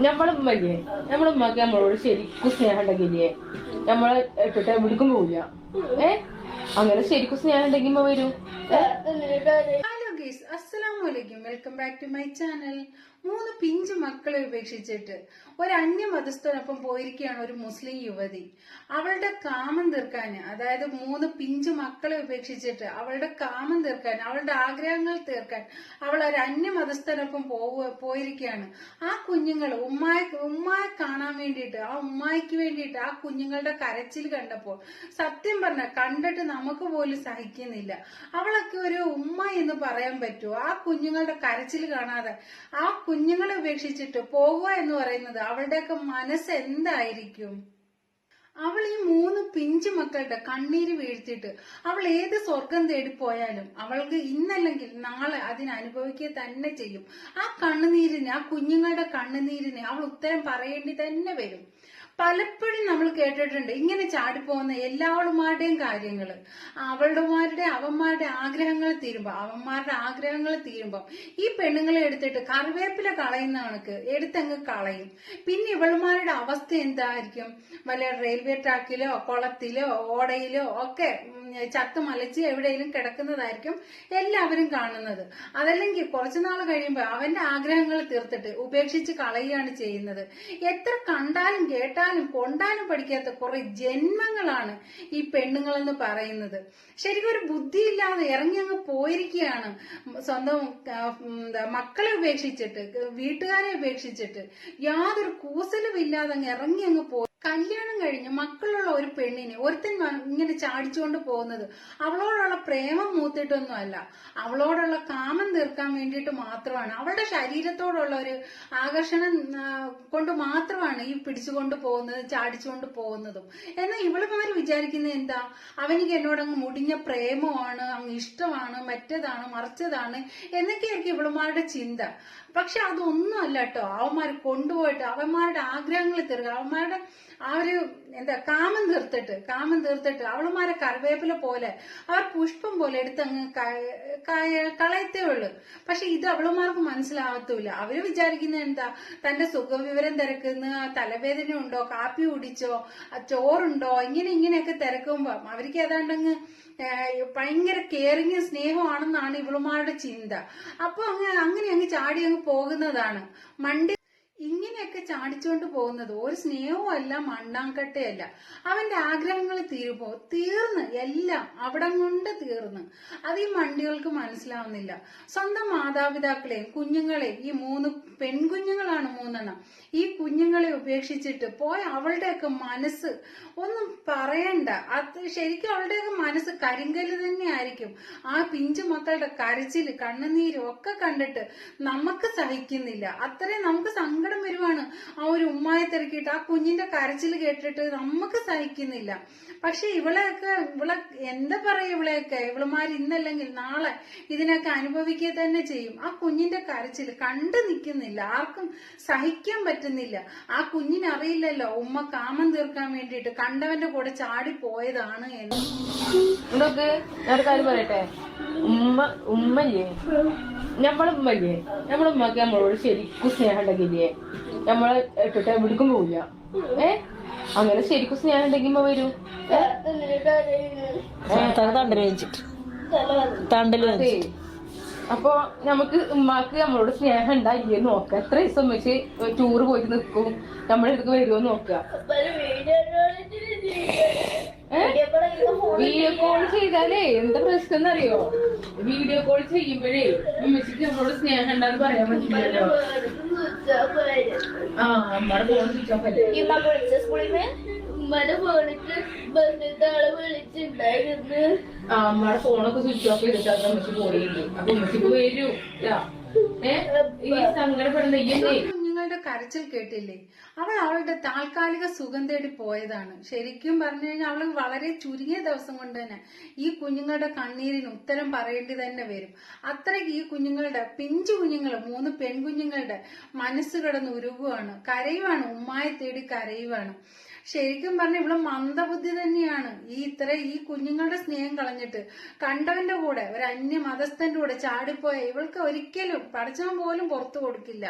നമ്മളമ്മല്ലേ നമ്മളമ്മക്ക് നമ്മളോട് ശരിക്കും സ്നേഹം ഉണ്ടെങ്കിലേ നമ്മളെ ഇട്ടിട്ട് എവിടേക്കും പോവില്ല. ഏ? അങ്ങനെ ശരിക്കും സ്നേഹം ഉണ്ടെങ്കിൽ വരും. ഹലോ ഗീസ് അസ്സലാമു അലൈക്കും welcome back to my channel മൂന്ന് പിഞ്ചു മക്കളെ ഉപേക്ഷിച്ചിട്ട് ഒരു അന്യമതസ്ഥനൊപ്പം പോയിരിക്കുകയാണ് ഒരു മുസ്ലിം യുവതി. അവളുടെ കാമം തീർക്കാൻ അതായത് മൂന്ന് പിഞ്ചു മക്കളെ ഉപേക്ഷിച്ചിട്ട് അവളുടെ കാമം തീർക്കാൻ അവളുടെ ആഗ്രഹങ്ങൾ തീർക്കാൻ അവൾ ഒരു അന്യമതസ്ഥനൊപ്പം പോവുക പോയിരിക്കുകയാണ്. ആ കുഞ്ഞുങ്ങൾ ഉമ്മായ ഉമ്മായി കാണാൻ വേണ്ടിയിട്ട് ആ ഉമ്മായിക്ക് വേണ്ടിയിട്ട് ആ കുഞ്ഞുങ്ങളുടെ കരച്ചിൽ കണ്ടപ്പോൾ സത്യം പറഞ്ഞ കണ്ടിട്ട് നമുക്ക് പോലും സഹിക്കുന്നില്ല. അവളൊക്കെ ഒരു ഉമ്മ എന്ന് പറയാൻ പറ്റുമോ? ആ കുഞ്ഞുങ്ങളുടെ കരച്ചിൽ കാണാതെ ആ കുഞ്ഞുങ്ങളെ ഉപേക്ഷിച്ചിട്ട് പോവുക എന്ന് പറയുന്നത് അവളുടെയൊക്കെ മനസ്സ് എന്തായിരിക്കും? അവൾ ഈ മൂന്ന് പിഞ്ചു മക്കളുടെ കണ്ണീര് വീഴ്ത്തിയിട്ട് അവൾ ഏത് സ്വർഗം തേടി പോയാലും അവൾക്ക് ഇന്നല്ലെങ്കിൽ നാളെ അതിന് അനുഭവിക്കുക തന്നെ ചെയ്യും. ആ കണ്ണുനീരിന് ആ കുഞ്ഞുങ്ങളുടെ കണ്ണുനീരിന് അവൾ ഉത്തരം പറയേണ്ടി തന്നെ വരും. പലപ്പോഴും നമ്മൾ കേട്ടിട്ടുണ്ട് ഇങ്ങനെ ചാടിപ്പോകുന്ന എല്ലാവളുമാരുടെയും കാര്യങ്ങൾ അവളുമാരുടെ അവന്മാരുടെ ആഗ്രഹങ്ങൾ തീരുമ്പോ അവന്മാരുടെ ആഗ്രഹങ്ങൾ തീരുമ്പോ ഈ പെണ്ണുങ്ങളെ എടുത്തിട്ട് കറിവേപ്പില കളയുന്ന കണക്ക് എടുത്തങ്ങ് കളയും. പിന്നെ ഇവളുമാരുടെ അവസ്ഥ എന്തായിരിക്കും? വല്ല റെയിൽവേ ട്രാക്കിലോ കുളത്തിലോ ഓടയിലോ ഒക്കെ ചത്തു മലച്ച് എവിടെയെങ്കിലും കിടക്കുന്നതായിരിക്കും എല്ലാവരും കാണുന്നത്. അതല്ലെങ്കിൽ കുറച്ചു നാൾ കഴിയുമ്പോൾ അവന്റെ ആഗ്രഹങ്ങൾ തീർത്തിട്ട് ഉപേക്ഷിച്ച് കളയുകയാണ് ചെയ്യുന്നത്. എത്ര കണ്ടാലും കേട്ടാലും കൊണ്ടാലും പഠിക്കാത്ത കുറെ ജന്മങ്ങളാണ് ഈ പെണ്ണുങ്ങളെന്ന് പറയുന്നത്. ശരിക്കും ഒരു ബുദ്ധിയില്ലാതെ ഇറങ്ങി അങ്ങ് പോയിരിക്കുകയാണ്. സ്വന്തം മക്കളെ ഉപേക്ഷിച്ചിട്ട് വീട്ടുകാരെ ഉപേക്ഷിച്ചിട്ട് യാതൊരു കൂസലും ഇല്ലാതെ അങ്ങ് ഇറങ്ങി അങ്ങ് പോയി കല്യാണം കഴിഞ്ഞ് മക്കളുള്ള ഒരു പെണ്ണിനെ ഒരുത്തൻ ഇങ്ങനെ ചാടിച്ചുകൊണ്ട് പോകുന്നത് അവളോടുള്ള പ്രേമം മൂത്തിട്ടൊന്നും അല്ല അവളോടുള്ള കാമം തീർക്കാൻ വേണ്ടിയിട്ട് മാത്രമാണ്. അവളുടെ ശരീരത്തോടുള്ള ഒരു ആകർഷണം കൊണ്ട് മാത്രമാണ് ഈ പിടിച്ചുകൊണ്ട് പോകുന്നത് ചാടിച്ചുകൊണ്ട് പോകുന്നതും. എന്നാൽ ഇവളുമാർ വിചാരിക്കുന്നത് എന്താ? അവനിക്ക് എന്നോട് അങ്ങ് മുടിഞ്ഞ പ്രേമമാണ് അങ്ങ് ഇഷ്ടമാണ് മറ്റേതാണ് മറിച്ചതാണ് എന്നൊക്കെയായിരിക്കും ഇവളുമാരുടെ ചിന്ത. പക്ഷെ അതൊന്നും അല്ല കേട്ടോ അവന്മാർ കൊണ്ടുപോയിട്ട് അവന്മാരുടെ ആഗ്രഹങ്ങൾ തീർക്കുക അവന്മാരുടെ ആ ഒരു എന്താ കാമം തീർത്തിട്ട് കാമം തീർത്തിട്ട് അവളുമാരെ കറിവേപ്പില പോലെ അവർ പുഷ്പം പോലെ എടുത്ത് അങ്ങ് കളയത്തേ ഉള്ളു. പക്ഷെ ഇത് അവളുമാർക്ക് മനസ്സിലാവത്തൂല അവർ വിചാരിക്കുന്നത് എന്താ തന്റെ സുഖവിവരം തിരക്കുന്ന തലവേദന ഉണ്ടോ കാപ്പി കുടിച്ചോ ചോറുണ്ടോ ഇങ്ങനെ ഇങ്ങനെയൊക്കെ തിരക്കുമ്പോ അവർക്ക് ഏതാണ്ടങ്ങ് ഭയങ്കര കെയറിങ് സ്നേഹമാണെന്നാണ് ഇവളുമാരുടെ ചിന്ത. അപ്പൊ അങ്ങ് അങ്ങനെ അങ്ങ് ചാടി അങ്ങ് പോകുന്നതാണ്. മണ്ടി ഇങ്ങനെയൊക്കെ ചാടിച്ചുകൊണ്ട് പോകുന്നത് ഒരു സ്നേഹവും അല്ല മണ്ണാങ്കട്ടയല്ല. അവന്റെ ആഗ്രഹങ്ങൾ തീരുമ്പോ തീർന്ന് എല്ലാം അവിടം കൊണ്ട് തീർന്ന്. അത് ഈ മണ്ടികൾക്ക് മനസ്സിലാവുന്നില്ല. സ്വന്തം മാതാപിതാക്കളെയും കുഞ്ഞുങ്ങളെയും ഈ മൂന്ന് പെൺകുഞ്ഞുങ്ങളാണ് മൂന്നെണ്ണം. ഈ കുഞ്ഞുങ്ങളെ ഉപേക്ഷിച്ചിട്ട് പോയ അവളുടെയൊക്കെ മനസ്സ് ഒന്നും പറയണ്ട. അത് ശരിക്കും അവളുടെയൊക്കെ മനസ്സ് കരിങ്കല്ല് തന്നെ ആയിരിക്കും. ആ പിഞ്ചു മക്കളുടെ കരച്ചിൽ കണ്ണുനീരും ഒക്കെ കണ്ടിട്ട് നമുക്ക് സഹിക്കുന്നില്ല. അത്രയും നമുക്ക് സങ്കടം വരുവാണ്. ആ ഒരു ഉമ്മായെ തിരക്കിയിട്ട് ആ കുഞ്ഞിന്റെ കരച്ചിൽ കേട്ടിട്ട് നമുക്ക് സഹിക്കുന്നില്ല. പക്ഷെ ഇവളെയൊക്കെ ഇവളെ എന്താ പറയാ ഇവളെയൊക്കെ? ഇവളുമാർ ഇന്നല്ലെങ്കിൽ നാളെ ഇതിനൊക്കെ അനുഭവിക്കുക തന്നെ ചെയ്യും. ആ കുഞ്ഞിന്റെ കരച്ചിൽ കണ്ടു നിൽക്കുന്നില്ല. ആർക്കും സഹിക്കാൻ പറ്റുന്നില്ല. ആ കുഞ്ഞിനറിയില്ലല്ലോ ഉമ്മ കാമം തീർക്കാൻ വേണ്ടിയിട്ട് കണ്ടവന്റെ കൂടെ ചാടി പോയതാണ് എന്ന്. പറയട്ടെ? ഉമ്മ ഉമ്മല്ലേ? നമ്മളുമ്മല്ലേ നമ്മളെ ഉമ്മക്ക് നമ്മളോട് ശരിക്കും സ്നേഹം ഉണ്ടെങ്കിലേ നമ്മളെ ഇട്ടിട്ട് എവിടേക്കും പോവില്ല. ഏ? അങ്ങനെ ശരിക്കും സ്നേഹം ഉണ്ടെങ്കിൽ വരൂ. അപ്പൊ നമുക്ക് ഉമ്മാക്ക് നമ്മളോട് സ്നേഹം ഉണ്ടായില്ലേ നോക്കാം. എത്ര ദിവസം വെച്ച് ടൂറ് പോയിട്ട് നിൽക്കും? നമ്മളെ അടുത്ത് വരുമോ നോക്കുക ചെയ്താലേ? എന്താ പ്രശ്നം എന്നറിയോ? വീഡിയോ കോൾ ചെയ്യുമ്പോഴേ ഉമ്മച്ചിക്ക് നമ്മളോട് സ്നേഹം ഉണ്ടാന്ന് പറയാൻ പറ്റില്ലല്ലോ. ആ അമ്മയുടെ ഫോൺ സ്വിച്ച് ഓഫ് അല്ലേ? ആ നമ്മുടെ ഫോണൊക്കെ സ്വിച്ച് ഓഫ് ചെയ്തിട്ട് അമ്മച്ചി പോയില്ലേ അപ്പൊ ഉമ്മച്ചിക്ക് വരൂ. ഏ? ഈ സങ്കടപ്പെടുന്ന ഈ കുഞ്ഞുങ്ങളുടെ കരച്ചിൽ കേട്ടില്ലേ? അവൾ അവളുടെ താൽക്കാലിക സുഖം തേടി പോയതാണ്. ശരിക്കും പറഞ്ഞു കഴിഞ്ഞാൽ അവൾ വളരെ ചുരുങ്ങിയ ദിവസം കൊണ്ട് തന്നെ ഈ കുഞ്ഞുങ്ങളുടെ കണ്ണീരിന് ഉത്തരം പറയേണ്ടി തന്നെ വരും. അത്രയ്ക്ക് ഈ കുഞ്ഞുങ്ങളുടെ പിഞ്ചു കുഞ്ഞുങ്ങൾ മൂന്ന് പെൺകുഞ്ഞുങ്ങളുടെ മനസ്സ് കിടന്ന് ഉരുകുവാണ്. കരയുവാണ് ഉമ്മായി തേടി കരയുവാണ്. ശരിക്കും പറഞ്ഞ ഇവിടെ മന്ദബുദ്ധി തന്നെയാണ്. ഈ ഇത്ര ഈ കുഞ്ഞുങ്ങളുടെ സ്നേഹം കളഞ്ഞിട്ട് കണ്ടവന്റെ കൂടെ ഒരു അന്യ മതസ്ഥന്റെ കൂടെ ചാടിപ്പോയ ഇവൾക്ക് ഒരിക്കലും പഠിച്ചവൻ പോലും പുറത്തു കൊടുക്കില്ല.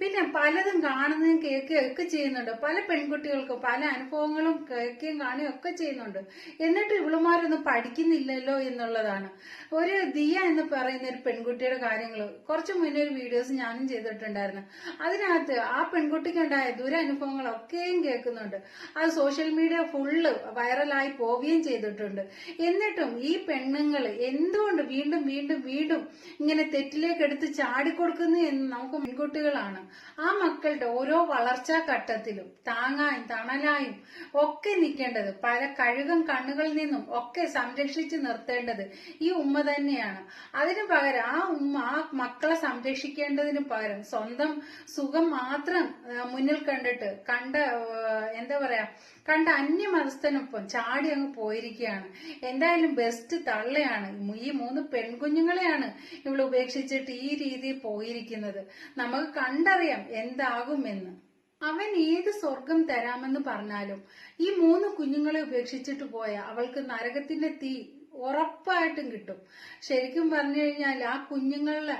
പിന്നെ പലതും കാണുന്നതും കേൾക്കുകയും ഒക്കെ ചെയ്യുന്നുണ്ട്. പല പെൺകുട്ടികൾക്കും പല അനുഭവങ്ങളും കേൾക്കുകയും കാണുകയും ഒക്കെ ചെയ്യുന്നുണ്ട്. എന്നിട്ട് ഇവളുമാരൊന്നും പഠിക്കുന്നില്ലല്ലോ എന്നുള്ളതാണ്. ഒരു ദിയ എന്ന് പറയുന്ന ഒരു പെൺകുട്ടിയുടെ കാര്യങ്ങൾ കുറച്ച് മുന്നേ ഒരു വീഡിയോസ് ഞാനും ചെയ്തിട്ടുണ്ടായിരുന്നു. അതിനകത്ത് ആ പെൺകുട്ടിക്കുണ്ടായ ദുരനുഭവങ്ങളൊക്കെയും കേൾക്കുന്നുണ്ട്. അത് സോഷ്യൽ മീഡിയ ഫുള്ള് വൈറലായി പോവുകയും ചെയ്തിട്ടുണ്ട്. എന്നിട്ടും ഈ പെണ്ണുങ്ങൾ എന്തുകൊണ്ട് വീണ്ടും വീണ്ടും വീണ്ടും ഇങ്ങനെ തെറ്റിലേക്ക് എടുത്ത് ചാടിക്കൊടുക്കുന്നു എന്ന് നമുക്ക് പെൺകുട്ടികളാണ്. ആ മക്കളുടെ ഓരോ വളർച്ചാ ഘട്ടത്തിലും താങ്ങായും തണലായും ഒക്കെ നിൽക്കേണ്ടത് പല കഴുകം കണ്ണുകളിൽ നിന്നും ഒക്കെ സംരക്ഷിച്ച് നിർത്തേണ്ടത് ഈ ഉമ്മ തന്നെയാണ്. അതിനു പകരം ആ ഉമ്മ ആ മക്കളെ സംരക്ഷിക്കേണ്ടതിന് പകരം സ്വന്തം സുഖം മാത്രം മുന്നിൽ കണ്ടിട്ട് കണ്ട എന്താ പറയാ കണ്ട അന്യമതസ്ഥനൊപ്പം ചാടി അങ്ങ് പോയിരിക്കുകയാണ്. എന്തായാലും ബെസ്റ്റ് തള്ളയാണ്. ഈ മൂന്ന് പെൺകുഞ്ഞുങ്ങളെയാണ് ഇവൾ ഉപേക്ഷിച്ചിട്ട് ഈ രീതിയിൽ പോയിരിക്കുന്നത്. നമുക്ക് കണ്ടറിയാം എന്താകുമെന്ന്. അവൻ ഏത് സ്വർഗം തരാമെന്ന് പറഞ്ഞാലും ഈ മൂന്ന് കുഞ്ഞുങ്ങളെ ഉപേക്ഷിച്ചിട്ട് പോയ അവൾക്ക് നരകത്തിന്റെ തീ ഉറപ്പായിട്ടും കിട്ടും. ശരിക്കും പറഞ്ഞു കഴിഞ്ഞാൽ ആ കുഞ്ഞുങ്ങളെ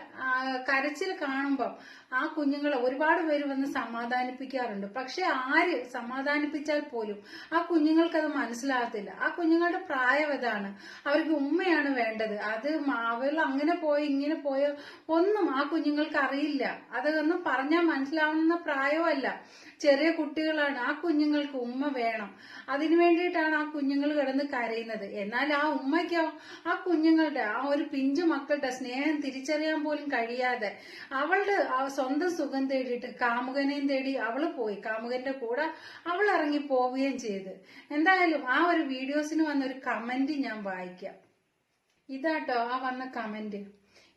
കരച്ചിൽ കാണുമ്പം ആ കുഞ്ഞുങ്ങളെ ഒരുപാട് പേര് വന്ന് സമാധാനിപ്പിക്കാറുണ്ട്. പക്ഷെ ആര് സമാധാനിപ്പിച്ചാൽ പോലും ആ കുഞ്ഞുങ്ങൾക്ക് അത് മനസ്സിലാകത്തില്ല. ആ കുഞ്ഞുങ്ങളുടെ പ്രായം ഇതാണ്. അവർക്ക് ഉമ്മയാണ് വേണ്ടത്. അത് അവർ അങ്ങനെ പോയി ഇങ്ങനെ പോയോ ഒന്നും ആ കുഞ്ഞുങ്ങൾക്ക് അറിയില്ല. അതൊന്നും പറഞ്ഞാൽ മനസ്സിലാവുന്ന പ്രായമല്ല. ചെറിയ കുട്ടികളാണ്. ആ കുഞ്ഞുങ്ങൾക്ക് ഉമ്മ വേണം. അതിനു വേണ്ടിയിട്ടാണ് ആ കുഞ്ഞുങ്ങൾ കിടന്ന് കരയുന്നത്. എന്നാൽ ആ ഉമ്മയ്ക്കോ ആ കുഞ്ഞുങ്ങളുടെ ആ ഒരു പിഞ്ചു മക്കളുടെ സ്നേഹം തിരിച്ചറിയാൻ പോലും കഴിയാതെ അവളുടെ സ്വന്തം സുഖം തേടിയിട്ട് കാമുകനെയും തേടി അവൾ പോയി. കാമുകന്റെ കൂടെ അവൾ ഇറങ്ങി പോവുകയും ചെയ്ത്. എന്തായാലും ആ ഒരു വീഡിയോസിന് വന്ന ഒരു കമന്റ് ഞാൻ വായിക്കാം. ഇതാട്ടോ ആ വന്ന കമന്റ്.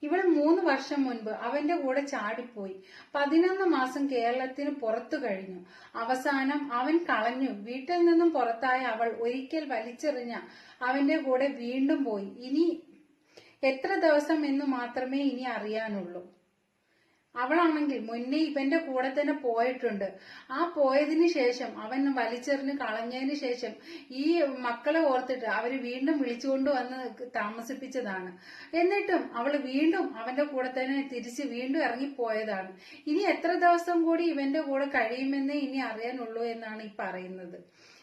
ഇവൾ മൂന്ന് വർഷം മുൻപ് അവന്റെ കൂടെ ചാടിപ്പോയി. പതിനൊന്ന് മാസം കേരളത്തിന് പുറത്തു കഴിഞ്ഞു. അവസാനം അവൻ കളഞ്ഞു. വീട്ടിൽ നിന്നും പുറത്തായ അവൾ ഒരിക്കൽ വലിച്ചെറിഞ്ഞ അവന്റെ കൂടെ വീണ്ടും പോയി. ഇനി എത്ര ദിവസം എന്ന് മാത്രമേ ഇനി അറിയാനുള്ളൂ. അവളാണെങ്കിൽ മുന്നേ ഇവന്റെ കൂടെ തന്നെ പോയിട്ടുണ്ട്. ആ പോയതിനു ശേഷം അവൻ വലിച്ചെറിഞ്ഞ് കളഞ്ഞതിന് ശേഷം ഈ മക്കളെ ഓർത്തിട്ട് അവർ വീണ്ടും വിളിച്ചുകൊണ്ട് വന്ന് താമസിപ്പിച്ചതാണ്. എന്നിട്ടും അവൾ വീണ്ടും അവന്റെ കൂടെ തന്നെ തിരിച്ച് വീണ്ടും ഇറങ്ങിപ്പോയതാണ്. ഇനി എത്ര ദിവസം കൂടി ഇവന്റെ കൂടെ കഴിയുമെന്നേ ഇനി അറിയാനുള്ളൂ എന്നാണ് ഈ പറയുന്നത്.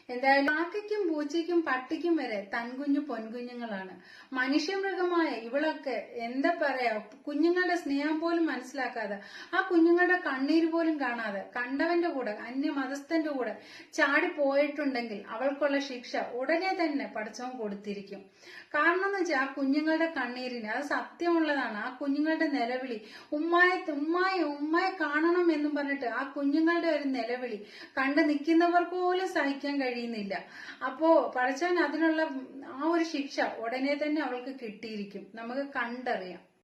എന്തായാലും കാക്കയ്ക്കും പൂച്ചയ്ക്കും പട്ടിക്കും വരെ തൻകുഞ്ഞു പൊൻകുഞ്ഞുങ്ങളാണ്. മനുഷ്യമൃഗമായ ഇവളൊക്കെ എന്താ പറയാ കുഞ്ഞുങ്ങളുടെ സ്നേഹം പോലും മനസ്സിലാക്കാതെ ആ കുഞ്ഞുങ്ങളുടെ കണ്ണീര് പോലും കാണാതെ കണ്ടവന്റെ കൂടെ അന്യ മതസ്ഥന്റെ കൂടെ ചാടി പോയിട്ടുണ്ടെങ്കിൽ അവൾക്കുള്ള ശിക്ഷ ഉടനെ തന്നെ പഠിച്ചവൻ കൊടുത്തിരിക്കും. കാരണം എന്ന് വെച്ചാൽ ആ കുഞ്ഞുങ്ങളുടെ കണ്ണീരിന് അത് സത്യമുള്ളതാണ്. ആ കുഞ്ഞുങ്ങളുടെ നിലവിളി ഉമ്മായെ ഉമ്മായ ഉമ്മയെ കാണണം എന്നും പറഞ്ഞിട്ട് ആ കുഞ്ഞുങ്ങളുടെ ഒരു നിലവിളി കണ്ടു നിൽക്കുന്നവർ പോലും സഹിക്കാൻ കഴിയുന്നില്ല. അപ്പോ പഠിച്ചവൻ അതിനുള്ള ആ ഒരു ശിക്ഷ ഉടനെ തന്നെ അവൾക്ക് കിട്ടിയിരിക്കും. നമുക്ക് കണ്ടറിയാം.